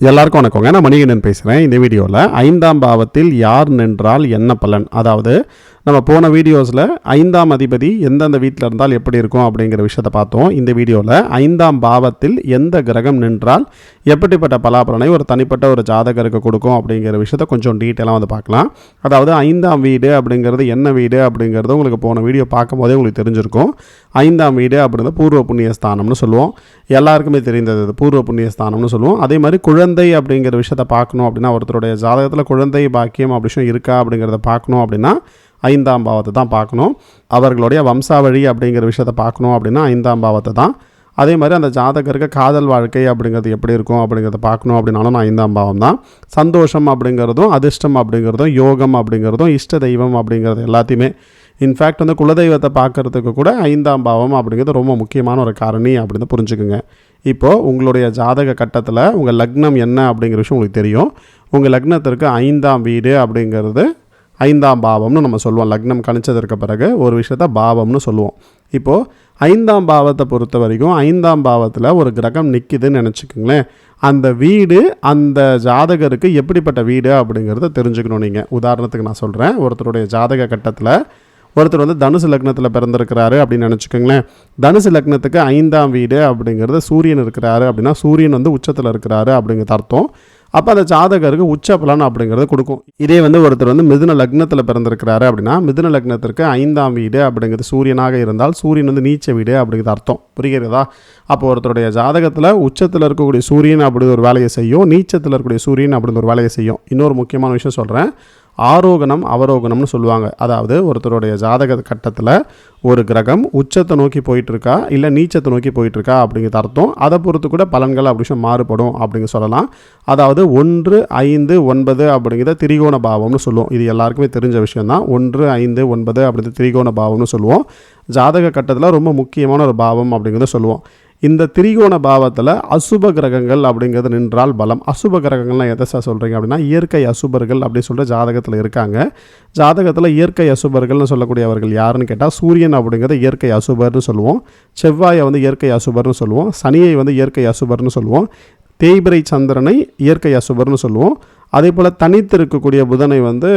எல்லாருக்கும் வணக்கங்க. நான் மணிகண்டன் பேசுகிறேன் இந்த வீடியோவில் ஐந்தாம் பாவத்தில் யார் நின்றால் என்ன பலன்? அதாவது நம்ம போன வீடியோஸில் ஐந்தாம் அதிபதி எந்தெந்த வீட்டில் இருந்தால் எப்படி இருக்கும் அப்படிங்கிற விஷயத்தை பார்த்தோம். இந்த வீடியோவில் ஐந்தாம் பாவத்தில் எந்த கிரகம் நின்றால் எப்படிப்பட்ட பலாபலனை ஒரு தனிப்பட்ட ஒரு ஜாதகருக்கு கொடுக்கும் அப்படிங்கிற விஷயத்த கொஞ்சம் டீட்டெயிலாக வந்து பார்க்கலாம். அதாவது ஐந்தாம் வீடு அப்படிங்கிறது என்ன வீடு அப்படிங்கிறது உங்களுக்கு போன வீடியோ பார்க்கும்போதே உங்களுக்கு தெரிஞ்சிருக்கும். ஐந்தாம் வீடு அப்படிங்கிறது பூர்வ புண்ணிய ஸ்தானம்னு சொல்லுவோம். எல்லாருக்குமே தெரிந்தது பூர்வ புண்ணிய ஸ்தானம்னு சொல்லுவோம். அதே மாதிரி குழந்தை அப்படிங்கிற விஷயத்தை பார்க்கணும் அப்படின்னா ஒருத்தருடைய ஜாதகத்தில் குழந்தை பாக்கியம் அப்படி விஷயம் இருக்கா அப்படிங்கிறத பார்க்கணும் அப்படின்னா ஐந்தாம் பாவத்தை தான் பார்க்கணும். அவர்களுடைய வம்சாவழி அப்படிங்கிற விஷயத்த பார்க்கணும் அப்படின்னா ஐந்தாம் பாவத்தை தான். அதே மாதிரி அந்த ஜாதகருக்கு காதல் வாழ்க்கை அப்படிங்கிறது எப்படி இருக்கும் அப்படிங்கிறத பார்க்கணும் அப்படின்னாலும் நான் ஐந்தாம் பாவம் தான். சந்தோஷம் அப்படிங்கிறதும் அதிர்ஷ்டம் அப்படிங்கிறதும் யோகம் அப்படிங்கிறதும் இஷ்ட தெய்வம் அப்படிங்கிறது எல்லாத்தையுமே. இன்ஃபேக்ட் வந்து குலதெய்வத்தை பார்க்கறதுக்கு கூட ஐந்தாம் பாவம் அப்படிங்கிறது ரொம்ப முக்கியமான ஒரு காரணி அப்படின்னு புரிஞ்சுக்குங்க. இப்போது உங்களுடைய ஜாதக கட்டத்தில் உங்கள் லக்னம் என்ன அப்படிங்கிற விஷயம் உங்களுக்கு தெரியும். உங்கள் லக்னத்திற்கு ஐந்தாம் வீடு அப்படிங்கிறது ஐந்தாம் பாவம்னு நம்ம சொல்லுவோம். லக்னம் கணிச்சதற்கு பிறகு ஒரு விஷயத்த பாவம்னு சொல்லுவோம். இப்போது ஐந்தாம் பாவத்தை பொறுத்த வரைக்கும் ஐந்தாம் பாவத்தில் ஒரு கிரகம் நிற்கிதுன்னு நினச்சிக்கோங்களேன். அந்த வீடு அந்த ஜாதகருக்கு எப்படிப்பட்ட வீடு அப்படிங்கிறத தெரிஞ்சுக்கணும் நீங்கள் உதாரணத்துக்கு நான் சொல்கிறேன் ஒருத்தருடைய ஜாதக கட்டத்தில் ஒருத்தர் வந்து தனுசு லக்னத்தில் பிறந்திருக்கிறாரு அப்படின்னு நினச்சிக்கோங்களேன். தனுசு லக்னத்துக்கு ஐந்தாம் வீடு அப்படிங்கிறது சூரியன் இருக்கிறாரு அப்படின்னா சூரியன் வந்து உச்சத்தில் இருக்கிறாரு அப்படிங்கிறது அர்த்தம். அப்போ அந்த ஜாதகருக்கு உச்ச பலன் அப்படிங்கிறது கொடுக்கும். இதே வந்து ஒருத்தர் வந்து மிதுன லக்னத்தில் பிறந்திருக்கிறாரு அப்படின்னா மிதுன லக்னத்திற்கு ஐந்தாம் வீடு அப்படிங்கிறது சூரியனாக இருந்தால் சூரியன் வந்து நீச்ச வீடு அப்படிங்கிறது அர்த்தம். புரிகிறதா? அப்போ ஒருத்தருடைய ஜாதகத்தில் உச்சத்தில் இருக்கக்கூடிய சூரியன் அப்படி ஒரு வேலையை செய்யும் நீச்சத்தில் இருக்கக்கூடிய சூரியன் அப்படிங்கிற ஒரு வேலையை செய்யும். இன்னொரு முக்கியமான விஷயம் சொல்கிறேன் ஆரோகணம் அவரோகணம்னு சொல்லுவாங்க. அதாவது ஒருத்தருடைய ஜாதக கட்டத்தில் ஒரு கிரகம் உச்சத்தை நோக்கி போயிட்டுருக்கா இல்லை நீச்சத்தை நோக்கி போயிட்டுருக்கா அப்படிங்கிறது அர்த்தம். அதை பொறுத்து கூட பலன்கள் அப்படி மாறுபடும் அப்படிங்க சொல்லலாம். அதாவது ஒன்று ஐந்து ஒன்பது அப்படிங்கிறத திரிகோண பாவம்னு சொல்லுவோம். இது எல்லாருக்குமே தெரிஞ்ச விஷயம் தான் ஒன்று ஐந்து ஒன்பது அப்படிங்கிறது திரிகோண பாவம்னு சொல்லுவோம். ஜாதக கட்டத்தில் ரொம்ப முக்கியமான ஒரு பாவம் அப்படிங்கிறத சொல்லுவோம். இந்த திரிகோண பாவத்தில் அசுப கிரகங்கள் அப்படிங்கிறது நின்றால் பலம். அசுப கிரகங்கள்லாம் எதை சார் சொல்கிறீங்க அப்படின்னா இயற்கை அசுபர்கள் அப்படின்னு சொல்லிட்டு ஜாதகத்தில் இருக்காங்க. ஜாதகத்தில் இயற்கை அசுபர்கள்னு சொல்லக்கூடியவர்கள் யாருன்னு கேட்டால் சூரியன் அப்படிங்கிறத இயற்கை அசுபர்னு சொல்லுவோம். செவ்வாயை வந்து இயற்கை அசுபர்னு சொல்லுவோம். சனியை வந்து இயற்கை அசுபர்னு சொல்லுவோம். தேய்பிரை சந்திரனை இயற்கை அசுபர்னு சொல்லுவோம். அதே போல் தனித்து இருக்கக்கூடிய புதனை வந்து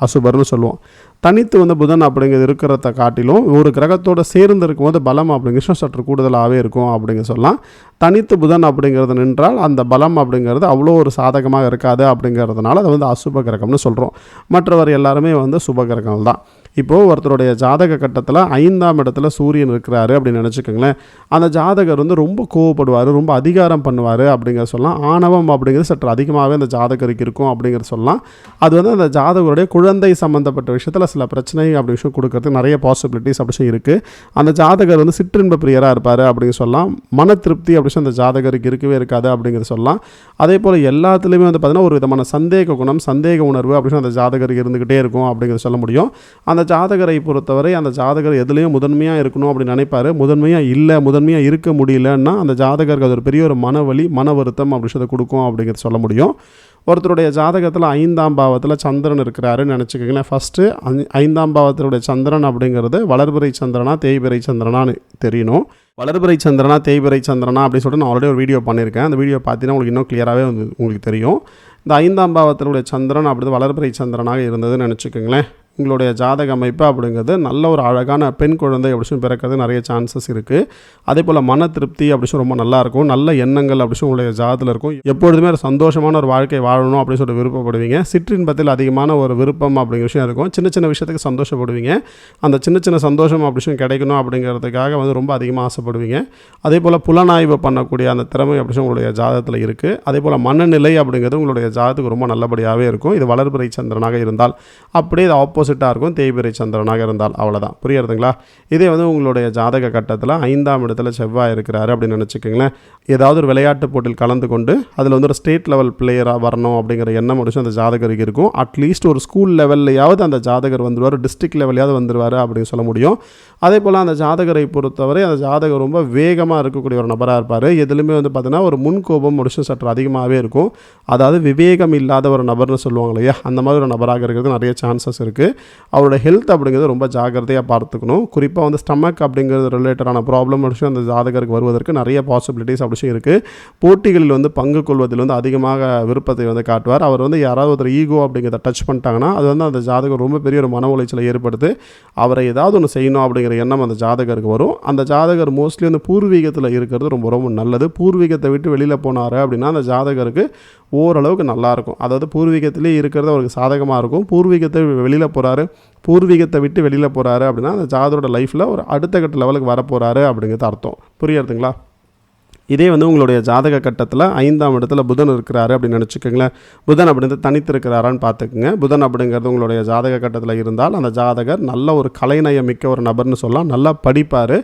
அசுபர்னு சொல்லுவோம். தனித்து வந்து புதன் அப்படிங்கிறது இருக்கிறத காட்டிலும் ஒரு கிரகத்தோட சேர்ந்து இருக்கும்போது பலம் அப்படிங்கிற சற்று கூடுதலாகவே இருக்கும் அப்படிங்க சொல்லலாம். தனித்து புதன் அப்படிங்கிறது நின்றால் அந்த பலம் அப்படிங்கிறது அவ்வளோ ஒரு சாதகமாக இருக்காது அப்படிங்கிறதுனால அதை வந்து அசுப கிரகம்னு சொல்கிறோம் மற்றவர் எல்லாருமே வந்து சுப கிரகங்கள் தான் இப்போது ஒருத்தருடைய ஜாதக கட்டத்தில் ஐந்தாம் இடத்துல சூரியன் இருக்கிறாரு அப்படின்னு நினச்சிக்கோங்களேன். அந்த ஜாதகர் வந்து ரொம்ப கோவப்படுவார் ரொம்ப அதிகாரம் பண்ணுவார் அப்படிங்கிற சொல்லலாம். ஆணவம் அப்படிங்கிறது சற்று அதிகமாகவே அந்த ஜாதகருக்கு இருக்கும் அப்படிங்கிற சொல்லலாம். அது வந்து அந்த ஜாதகருடைய குழந்தை சம்மந்தப்பட்ட விஷயத்தில் சில பிரச்சனை அப்படி விஷயம் கொடுக்கறதுக்கு நிறைய பாசிபிலிட்டிஸ் அப்படி இருக்குது அந்த ஜாதகர் வந்து சிற்றின்ப பிரியராக இருப்பார் அப்படின்னு சொல்லலாம். மன திருப்தி அப்படி அந்த ஜாதகருக்கு இருக்கவே இருக்காது அப்படிங்கிறத சொல்லலாம். அதே போல் எல்லாத்துலேயுமே வந்து பார்த்திங்கன்னா ஒரு விதமான சந்தேக குணம் சந்தேக உணர்வு அப்படின்னு அந்த ஜாதகருக்கு இருந்துக்கிட்டே இருக்கும் அப்படிங்கிறத சொல்ல முடியும். அந்த அந்த ஜாதகரை பொறுத்தவரை அந்த ஜாதகர் எதுலேயும் முதன்மையாக இருக்கணும் அப்படின்னு நினைப்பாரு. முதன்மையாக இல்லை முதன்மையாக இருக்க முடியலன்னா அந்த ஜாதகருக்கு அது ஒரு பெரிய ஒரு மனவலி மன வருத்தம் அப்படி விஷயத்தை கொடுக்கும் அப்படிங்கிறத சொல்ல முடியும். ஒருத்தருடைய ஜாதகத்தில் ஐந்தாம் பாவத்தில் சந்திரன் இருக்கிறாருன்னு நினச்சிக்கோங்களேன். ஃபஸ்ட்டு ஐந்தாம் பாவத்தினுடைய சந்திரன் அப்படிங்கிறது வளர்பிறை சந்திரனா தேய்பிறை சந்திரனான்னு தெரியணும். வளர்பிறை சந்திரனா தேய்பிறை சந்திரனா அப்படின்னு சொல்லிட்டு நான் ஆல்ரெடி ஒரு வீடியோ பண்ணியிருக்கேன். அந்த வீடியோ பார்த்தீங்கன்னா உங்களுக்கு இன்னும் கிளியராகவே வந்து உங்களுக்கு தெரியும். இந்த ஐந்தாம் பாவத்தினுடைய சந்திரன் அப்படி வளர்பிறை சந்திரனாக இருந்ததுன்னு நினச்சிக்கோங்களேன். உங்களுடைய ஜாதக அமைப்பு அப்படிங்கிறது நல்ல ஒரு அழகான பெண் குழந்தை அப்படி பிறக்கிறது நிறைய சான்சஸ் இருக்குது அதே போல் மன திருப்தி அப்படி ரொம்ப நல்லாயிருக்கும் நல்ல எண்ணங்கள் அப்படி உங்களுடைய ஜாதத்தில் இருக்கும். எப்பொழுதுமே ஒரு சந்தோஷமான ஒரு வாழ்க்கை வாழணும் அப்படின்னு சொல்லிட்டு விருப்பப்படுவீங்க. சிற்றின்பத்தில் அதிகமான ஒரு விருப்பம் அப்படிங்கிற விஷயம் இருக்கும். சின்ன சின்ன விஷயத்துக்கு சந்தோஷப்படுவீங்க. அந்த சின்ன சின்ன சந்தோஷம் அப்படி கிடைக்கணும் அப்படிங்கிறதுக்காக வந்து ரொம்ப அதிகமாக ஆசைப்படுவீங்க. அதே போல் புலனாய்வு பண்ணக்கூடிய அந்த திறமை அப்படி சொல்லி உங்களுடைய ஜாதகத்தில் இருக்குது அதே போல் மனநிலை அப்படிங்கிறது உங்களுடைய ஜாதத்துக்கு ரொம்ப நல்லபடியாகவே இருக்கும். இது வளர்பிறை சந்திரனாக இருந்தால் அப்படியே இது ஆப்போசிட்டாக இருக்கும். தேய்பிரை சந்திரனாக இருந்தால் அவ்வளோதான் புரியுறதுங்களா? இதே வந்து உங்களுடைய ஜாதக கட்டத்தில் ஐந்தாம் இடத்துல செவ்வாய் இருக்கிறாரு அப்படின்னு நினச்சிக்கோங்களேன். ஏதாவது ஒரு விளையாட்டு போட்டியில் கலந்து கொண்டு அதில் வந்து ஒரு ஸ்டேட் லெவல் பிளேயராக வரணும் அப்படிங்கிற எண்ணம் முடிச்சு அந்த ஜாதகருக்கு இருக்கும். அட்லீஸ்ட் ஒரு ஸ்கூல் லெவல்லையாவது அந்த ஜாதகர் வந்துடுவார் டிஸ்ட்ரிக்ட் லெவலையாவது வந்துடுவார் அப்படின்னு சொல்ல முடியும். அதே போல் அந்த ஜாதகரை பொறுத்தவரை அந்த ஜாதகர் ரொம்ப வேகமாக இருக்கக்கூடிய ஒரு நபராக இருப்பார். எதுலையுமே வந்து பார்த்தீங்கன்னா ஒரு முன்கோபம் முடிச்சு சற்று அதிகமாகவே இருக்கும். அதாவது விவேகம் இல்லாத ஒரு நபர்னு சொல்லுவாங்க இல்லையா? அந்த மாதிரி ஒரு நபராக இருக்கிறது நிறைய சான்சஸ் இருக்குது அவரோட ஹெல்த் அப்படிங்கிறது ரொம்ப ஜாக்கிரதையாக பார்த்துக்கணும். குறிப்பாக வந்து ஸ்டமக் அப்படிங்கிறது ரிலேட்டடான ப்ராப்ளம் விஷயம் அந்த ஜாதகருக்கு வருவதற்கு நிறைய பாசிபிலிட்டிஸ் அப்படி இருக்குது போட்டிகளில் வந்து பங்கு கொள்வதில் வந்து அதிகமாக விருப்பத்தை வந்து காட்டுவார். அவர் வந்து யாராவது ஒருத்தர் ஈகோ அப்படிங்கிறத டச் பண்ணிட்டாங்கன்னா அது வந்து அந்த ஜாதகம் ரொம்ப பெரிய ஒரு மன உளைச்சலை ஏற்படுத்து அவரை ஏதாவது ஒன்று செய்யணும் அப்படிங்கிற எண்ணம் அந்த ஜாதகருக்கு வரும். அந்த ஜாதகர் மோஸ்ட்லி வந்து பூர்வீகத்தில் இருக்கிறது ரொம்ப ரொம்ப நல்லது. பூர்வீகத்தை விட்டு வெளியில் போனார் அப்படின்னா அந்த ஜாதகருக்கு ஓரளவுக்கு நல்லாயிருக்கும் அதாவது பூர்வீகத்திலே இருக்கிறது அவருக்கு சாதகமாக இருக்கும். பூர்வீகத்தை வெளியில் போகிற போகிறாரு பூர்வீகத்தை விட்டு வெளியில் போகிறாரு அப்படின்னா அந்த ஜாதரோட லைஃப்பில் ஒரு அடுத்த கட்ட லெவலுக்கு வரப்போகிறாரு அப்படிங்கிறது அர்த்தம். புரியறதுங்களா? இதே வந்து உங்களுடைய ஜாதக கட்டத்தில் ஐந்தாம் இடத்துல புதன் இருக்கிறாரு அப்படின்னு நினச்சிக்கோங்களேன். புதன் அப்படின்றது தனித்திருக்கிறாரான்னு பார்த்துக்குங்க. புதன் அப்படிங்கிறது உங்களுடைய ஜாதக கட்டத்தில் இருந்தால் அந்த ஜாதகர் நல்ல ஒரு கலைநயம் மிக்க ஒரு நபர்னு சொல்லலாம். நல்லா படிப்பார்.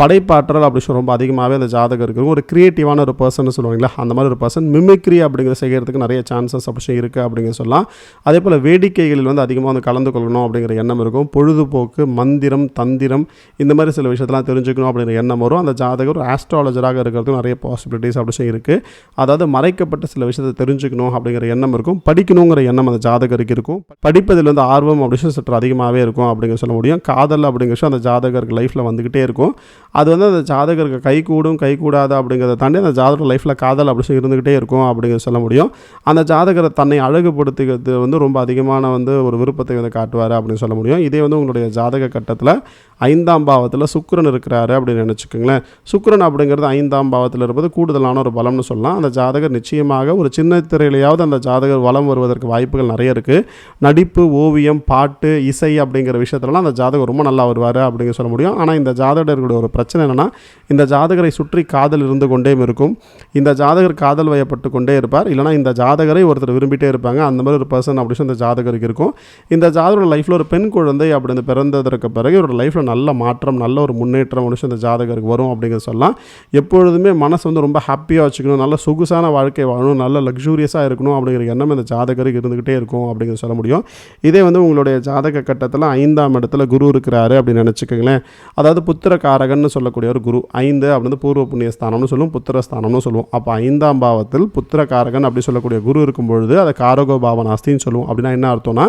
படைப்பாற்றல் அப்படி சொல்லி ரொம்ப அதிகமாகவே அந்த ஜாதகம் இருக்கும். ஒரு க்ரியேட்டிவான ஒரு பர்சன் சொல்லுவாங்களா அந்த மாதிரி ஒரு பர்சன் மிமிக்ரி அப்படிங்கிற செய்கிறதுக்கு நிறைய சான்சஸ் அப்படி இருக்குது அப்படிங்கிற சொல்லலாம். அதே போல் வேடிக்கைகளில் வந்து அதிகமாக வந்து கலந்து கொள்ளணும் அப்படிங்கிற எண்ணம் இருக்கும். பொழுதுபோக்கு மந்திரம் தந்திரம் இந்த மாதிரி சில விஷயத்தெல்லாம் தெரிஞ்சுக்கணும் அப்படிங்கிற எண்ணம் வரும். அந்த ஜாதகர் ஒரு ஆஸ்ட்ராலஜராக இருக்கிறதுக்கும் நிறைய நிறைய பாசிபிலிட்டிஸ் அப்படி சொல்லி இருக்குது அதாவது மறைக்கப்பட்ட சில விஷயத்தை தெரிஞ்சுக்கணும் அப்படிங்கிற எண்ணம் இருக்கும். படிக்கணுங்கிற எண்ணம் அந்த ஜாதகருக்கு இருக்கும். படிப்பதில் வந்து ஆர்வம் அப்படி சொல்லி சற்று அதிகமாகவே இருக்கும் அப்படிங்கிற சொல்ல முடியும். காதல் அப்படிங்கிற விஷயம் அந்த ஜாதகருக்கு லைஃப்பில் வந்துக்கிட்டே இருக்கும். அது வந்து அந்த ஜாதகருக்கு கை கூடும் கை கூடாது அப்படிங்கிறத தாண்டி அந்த ஜாதகர் லைஃப்பில் காதல் அப்படி சொல்லி இருந்துக்கிட்டே இருக்கும் அப்படிங்கிறத சொல்ல முடியும். அந்த ஜாதகரை தன்னை அழகுபடுத்துகிறது வந்து ரொம்ப அதிகமான வந்து ஒரு விருப்பத்தை வந்து காட்டுவார் அப்படின்னு சொல்ல முடியும். இதே வந்து உங்களுடைய ஜாதக கட்டத்தில் ஐந்தாம் பாவத்தில் சுக்கரன் இருக்கிறாரு அப்படின்னு நினச்சிக்கோங்களேன். சுக்கரன் அப்படிங்கிறது ஐந்தாம் பாவத்தில் இருப்பது கூடுதலான ஒரு பலம்னு சொல்லலாம். அந்த ஜாதகர் நிச்சயமாக ஒரு சின்ன திரையிலையாவது அந்த ஜாதகர் வலம் வருவதற்கு வாய்ப்புகள் நிறைய இருக்குது நடிப்பு ஓவியம் பாட்டு இசை அப்படிங்கிற விஷயத்துலலாம் அந்த ஜாதகர் ரொம்ப நல்லா வருவார் அப்படிங்கிற சொல்ல முடியும். ஆனால் இந்த ஜாதகர்களுடைய ஒரு பிரச்சனை என்னென்னா இந்த ஜாதகரை சுற்றி காதல் இருந்து கொண்டே இருக்கும். இந்த ஜாதகர் காதல் வயப்பட்டு கொண்டே இருப்பார். இல்லைனா இந்த ஜாதகரை ஒருத்தர் விரும்பிட்டே இருப்பாங்க. அந்த மாதிரி ஒரு பர்சன் அப்படி சொல்லி இந்த ஜாதகருக்கு இருக்கும். இந்த ஜாதகரோட லைஃப்பில் ஒரு பெண் குழந்தை அப்படின்னு பிறந்ததற்கு பிறகு இவரோட லைஃப்பில் நல்ல மாற்றம் நல்ல ஒரு முன்னேற்றம் அப்படின்னு இந்த ஜாதகருக்கு வரும் அப்படிங்கிறத சொல்லலாம். எப்பொழுதுமே மன மனசு வந்து ரொம்ப ஹாப்பியாக வச்சுக்கணும் நல்ல சொகுசான வாழ்க்கை வாழணும் நல்ல லக்ஸூரியஸாக இருக்கணும் அப்படிங்கிற எண்ணம் இந்த ஜாதகருக்கு இருந்துக்கிட்டே இருக்கும் அப்படிங்கிறத சொல்ல முடியும். இதே வந்து உங்களுடைய ஜாதக கட்டத்தில் ஐந்தாம் இடத்துல குரு இருக்கிறாரு அப்படின்னு நினச்சிக்கோங்களேன். அதாவது புத்திர காரகன்னு சொல்லக்கூடிய ஒரு குரு ஐந்து அப்படின்னு பூர்வ புண்ணிய ஸ்தானம்னு சொல்லுவோம் புத்திர ஸ்தானம்னு சொல்லுவோம் அப்போ ஐந்தாம் பாவத்தில் புத்திர காரகன் அப்படி சொல்லக்கூடிய குரு இருக்கும் பொழுது அதை காரகோ பாவனாஸ்தின்னு சொல்லுவோம். அப்படின்னா என்ன அர்த்தம்னா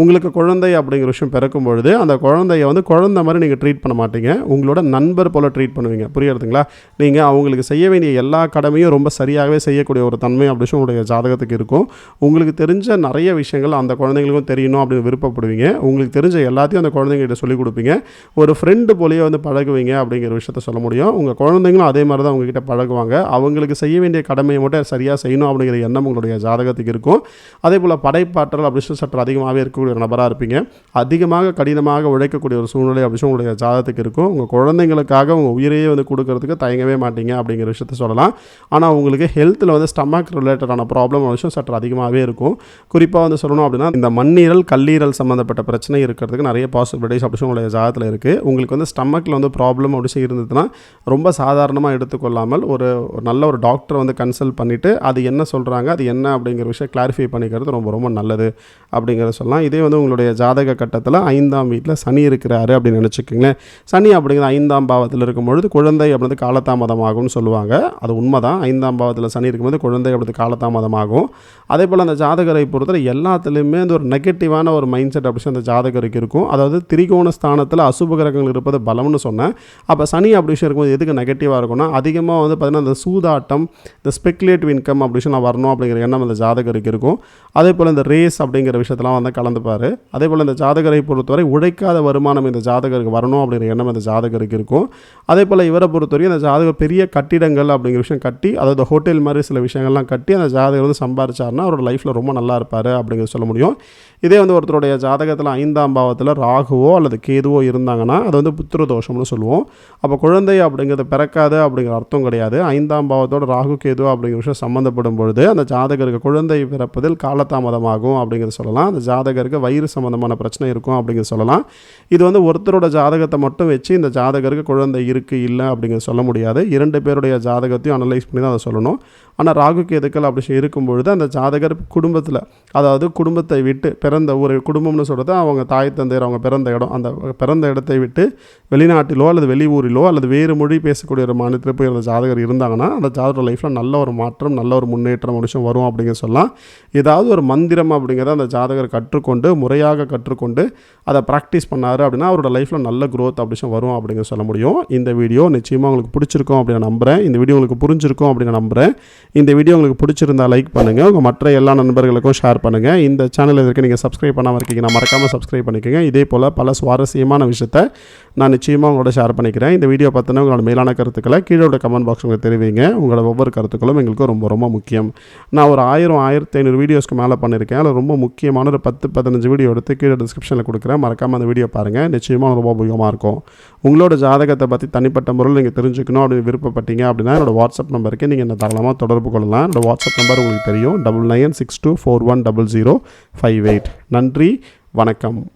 உங்களுக்கு குழந்தை அப்படிங்கிற விஷயம் பிறக்கும் பொழுது அந்த குழந்தைய வந்து குழந்தை மாதிரி நீங்கள் ட்ரீட் பண்ண மாட்டீங்க. உங்களோட நண்பர் போல் ட்ரீட் பண்ணுவீங்க. புரியுறதுங்களா? நீங்கள் அவங்களுக்கு செய்ய வேண்டிய எல்லா கடமையும் ரொம்ப சரியாகவே செய்யக்கூடிய ஒரு தன்மை அப்படி உங்களுடைய ஜாதகத்துக்கு இருக்கும். உங்களுக்கு தெரிஞ்ச நிறைய விஷயங்கள் அந்த குழந்தைங்களுக்கும் தெரியணும் அப்படின்னு விருப்பப்படுவீங்க. உங்களுக்கு தெரிஞ்ச எல்லாத்தையும் அந்த குழந்தைங்ககிட்ட சொல்லிக் கொடுப்பீங்க. ஒரு ஃப்ரெண்டு போலேயே வந்து பழகுவீங்க அப்படிங்கிற விஷயத்த சொல்ல முடியும். உங்கள் குழந்தைங்களும் அதே மாதிரி தான் உங்ககிட்ட பழகுவாங்க. அவங்களுக்கு செய்ய வேண்டிய கடமையை மட்டும் சரியாக செய்யணும் அப்படிங்கிற எண்ணம் உங்களுடைய ஜாதகத்துக்கு இருக்கும். அதே போல் படைப்பாற்றல் அப்படின்னு சற்று அதிகமாகவே இருக்கும் இருக்கக்கூடிய ஒரு நபராக இருப்பீங்க. அதிகமாக கடினமாக உழைக்கக்கூடிய ஒரு சூழ்நிலை அப்படின்னு உங்களுடைய ஜாதகத்துக்கு இருக்கும். உங்கள் குழந்தைங்களுக்காக உங்கள் உயிரையே வந்து கொடுக்கறதுக்கு தயங்கவே மாட்டீங்க அப்படிங்கிற விஷயத்த சொல்லலாம். ஆனால் உங்களுக்கு ஹெல்த்தில் வந்து ஸ்டமக் ரிலேட்டடான ப்ராப்ளம் விஷயம் சற்று அதிகமாகவே இருக்கும். குறிப்பாக வந்து சொல்லணும் அப்படின்னா இந்த மண்ணீரல் கல்லீரல் சம்மந்தப்பட்ட பிரச்சனை இருக்கிறதுக்கு நிறைய பாசிபிலிட்டிஸ் அப்படின்னு உங்களுடைய ஜாதத்தில் இருக்குது உங்களுக்கு வந்து ஸ்டமக்கில் வந்து ப்ராப்ளம் அப்படி இருந்ததுன்னா ரொம்ப சாதாரணமாக எடுத்துக்கொள்ளாமல் ஒரு ஒரு நல்ல ஒரு டாக்டரை வந்து கன்சல்ட் பண்ணிவிட்டு அது என்ன சொல்கிறாங்க அது என்ன அப்படிங்கிற விஷயம் கிளாரிஃபை பண்ணிக்கிறது ரொம்ப ரொம்ப நல்லது அப்படிங்கிறத சொல்லலாம். இது வந்து உங்களுடைய ஜாதக கட்டத்தில் ஐந்தாம் வீட்டில் சனி இருக்கிறாரு அப்படின்னு நினச்சிக்கோங்களேன். சனி அப்படிங்கிற ஐந்தாம் பாவத்தில் இருக்கும் பொழுது குழந்தை அப்படின்றது காலதாமதமாகும்னு சொல்லுவாங்க. அது உண்மைதான். ஐந்தாம் பாவத்தில் சனி இருக்கும்போது குழந்தை அப்படின்றது காலதாமதமாகும். அதே போல் அந்த ஜாதகரை பொறுத்தவரை எல்லாத்துலேயுமே அந்த ஒரு நெகட்டிவான ஒரு மைண்ட் செட் அப்படி அந்த ஜாதகருக்கு இருக்கும். அதாவது திரிகோண ஸ்தானத்தில் அசுப கிரகங்கள் இருப்பது பலம்னு சொன்னேன். அப்போ சனி அப்படி விஷயம் இருக்கும்போது எதுக்கு நெகட்டிவாக இருக்கும்னா அதிகமாக வந்து பார்த்திங்கன்னா இந்த சூதாட்டம் இந்த ஸ்பெக்குலேட்டிவ் இன்கம் அப்படி நான் வரணும் அப்படிங்கிற எண்ணம் அந்த ஜாதகருக்கு இருக்கும். அதே போல் இந்த ரேஸ் அப்படிங்கிற விஷயத்தெல்லாம் வந்து கலந்து கலந்துப்பார் அதே போல் இந்த ஜாதகரை பொறுத்தவரை உழைக்காத வருமானம் இந்த ஜாதகருக்கு வரணும் அப்படிங்கிற எண்ணம் இந்த ஜாதகருக்கு இருக்கும். அதே போல் இவரை பொறுத்தவரைக்கும் இந்த ஜாதகர் பெரிய கட்டிடங்கள் அப்படிங்கிற விஷயம் கட்டி அதாவது ஹோட்டல் மாதிரி சில விஷயங்கள்லாம் கட்டி அந்த ஜாதகர் வந்து சம்பாரிச்சார்னா அவரோட லைஃப்பில் ரொம்ப நல்லா இருப்பார் அப்படிங்கிறத சொல்ல முடியும். இதே வந்து ஒருத்தருடைய ஜாதகத்தில் ஐந்தாம் பாவத்தில் ராகுவோ அல்லது கேதுவோ இருந்தாங்கன்னா அது வந்து புத்திர தோஷம்னு சொல்லுவோம். அப்போ குழந்தை அப்படிங்கிறது பிறக்காது அப்படிங்கிற அர்த்தம் கிடையாது. ஐந்தாம் பாவத்தோட ராகு கேது அப்படிங்கிற விஷயம் சம்மந்தப்படும் பொழுது அந்த ஜாதகருக்கு குழந்தை பிறப்பதில் காலதாமதமாகும் அப்படிங்கிறத சொல்லலாம். அந்த ஜாதகருக்கு வயிறு சம்மந்தமான பிரச்சனை இருக்கும் அப்படிங்கிறத சொல்லலாம். இது வந்து ஒருத்தரோட ஜாதகத்தை மட்டும் வச்சு இந்த ஜாதகருக்கு குழந்தை இருக்குது இல்லை அப்படிங்கிறத சொல்ல முடியாது. இரண்டு பேருடைய ஜாதகத்தையும் அனலைஸ் பண்ணி தான் அதை சொல்லணும். ஆனால் ராகு கேதுக்கள் அப்படி இருக்கும் பொழுது அந்த ஜாதகர் குடும்பத்தில் அதாவது குடும்பத்தை விட்டு பிறந்த ஒரு குடும்பம்னு சொல்கிறது அவங்க தாய் தந்தையர் அவங்க பிறந்த இடம். அந்த பிறந்த இடத்தை விட்டு வெளிநாட்டிலோ அல்லது வெளியூரிலோ அல்லது வேறு மொழி பேசக்கூடிய ஒரு மாநிலத்தில் போய் அந்த ஜாதகர் இருந்தாங்கன்னா அந்த ஜாதகர் லைஃப்பில் நல்ல ஒரு மாற்றம் நல்ல ஒரு முன்னேற்றம் ஒரு விஷயம் வரும் அப்படிங்கிற சொல்லலாம். ஏதாவது ஒரு மந்திரம் அப்படிங்கிறத அந்த ஜாதகர் கற்றுக்கொண்டு முறையாக கற்றுக்கொண்டு அதை ப்ராக்டிஸ் பண்ணார் அப்படின்னா அவரோட லைஃப்பில் நல்ல க்ரோத் அப்படி வரும் அப்படிங்கிற சொல்ல முடியும். இந்த வீடியோ நிச்சயமாக உங்களுக்கு பிடிச்சிருக்கும் அப்படின்னு நான் நம்புகிறேன் இந்த வீடியோ உங்களுக்கு புரிஞ்சிருக்கும் அப்படின்னு நான் நம்புகிறேன் இந்த வீடியோ உங்களுக்கு பிடிச்சிருந்தா லைக் பண்ணுங்கள் உங்கள் மற்ற எல்லா நண்பர்களுக்கும் ஷேர் பண்ணுங்கள் இந்த சேனல் இதற்கு நீங்கள் சப்ஸ்கிரைப் பண்ணாமல் இருக்கீங்கன்னா மறக்காமல் சப்ஸ்கிரைப் பண்ணிக்கோங்க. இதே போல் பல சுவாரஸ்யமான விஷயத்தை நான் நிச்சயமாக உங்களோட ஷேர் பண்ணிக்கிறேன். இந்த வீடியோ பார்த்தோன்னா உங்களோட மேலான கருத்துக்களை கீழோட கமெண்ட் பாக்ஸ் உங்களுக்கு தெரிவிங்க. உங்களோட ஒவ்வொரு கருத்துக்களும் எங்களுக்கு ரொம்ப ரொம்ப முக்கியம். நான் ஒரு ஆயிரம் ஆயிரத்தி ஐநூறு வீடியோஸ்க்கு மேலே பண்ணியிருக்கேன் அதில் ரொம்ப முக்கியமான ஒரு பத்து பதினஞ்சு வீடியோ எடுத்து கீழே டிஸ்கிரிப்ஷனில் கொடுக்குறேன். மறக்காமல் அந்த வீடியோ பாருங்கள் நிச்சயமாக ரொம்ப உபயோகமாக இருக்கும். உங்களோட ஜாதகத்தை பற்றி தனிப்பட்ட முறையில் நீங்கள் தெரிஞ்சுக்கணும் அப்படின்னு விருப்பப்பட்டீங்க அப்படின்னா என்னோட வாட்ஸ்அப் நம்பருக்கு நீங்கள் என்ன தாராளமாக தொடர்பு கொள்ளலாம். இந்த வாட்ஸ்அப் நம்பர் உங்களுக்கு தெரியும். Double nine six two four one double zero five eight நன்றி. வணக்கம்.